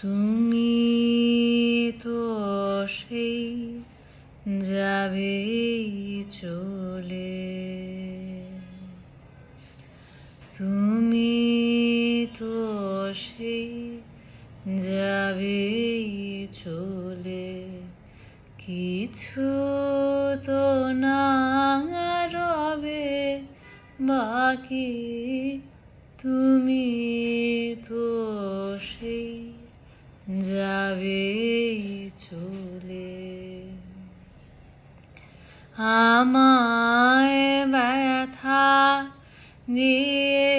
তুমি তো সেই যাবে চলে। তুমি তো সেই যাবে চলে। কিছু তো না রবে, বাকি তুমি তো সেই যাবে চলে। আমায় ব্যথা দিয়ে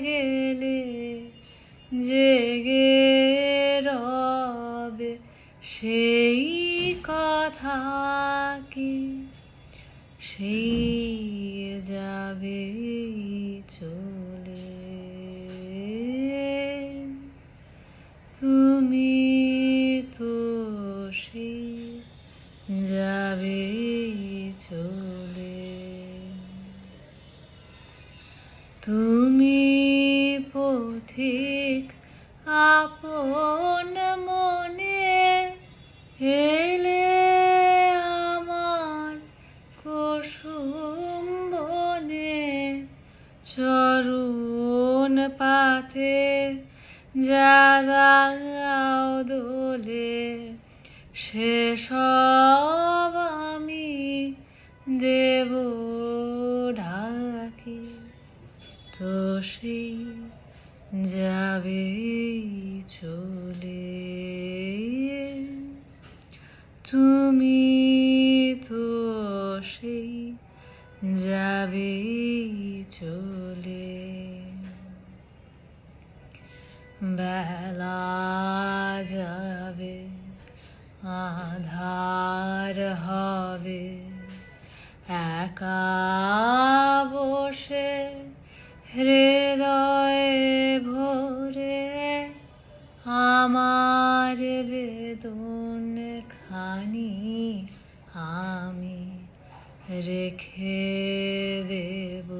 গেলে জেগে রবে সেই কথা কি? সেই তুমি পথিক আপন মনে এলে আমার কুসুম বনে চরুণ পাতে যাও দোলে সেসব আমি দেব তো সেই যাবে চলে। তুমি তো সেই যাবে চলে। বেলা যাবে আধার রেখে দেব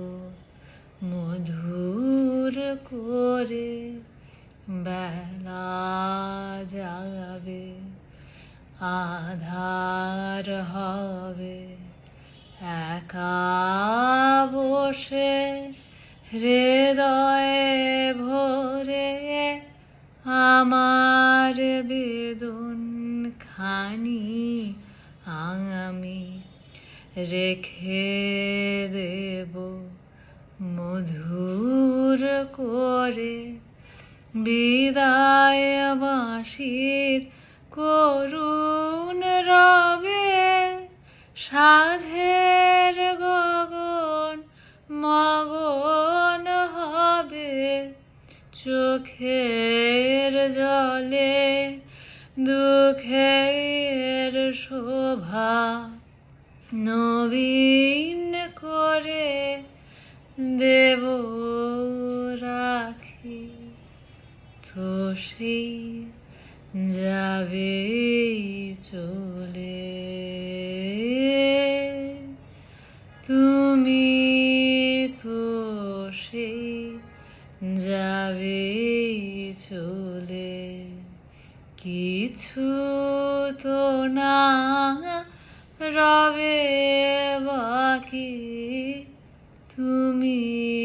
মধুর করে। বেলা যাবে, আধার হবে, একা বসে হৃদয়ে ভরে আমার বেদন খানি আমি রেখে দেব মধুর করে। বিদায় বাঁশির করুণ রবে, সাঝের গগন মগন হবে। চোখের জলে দুঃখের শোভা নবীন করে দেব রাখি। তো সেই যাবে চলে। তুমি তো সেই যাবে চলে। কিছু তো না রবে বাকি তুমি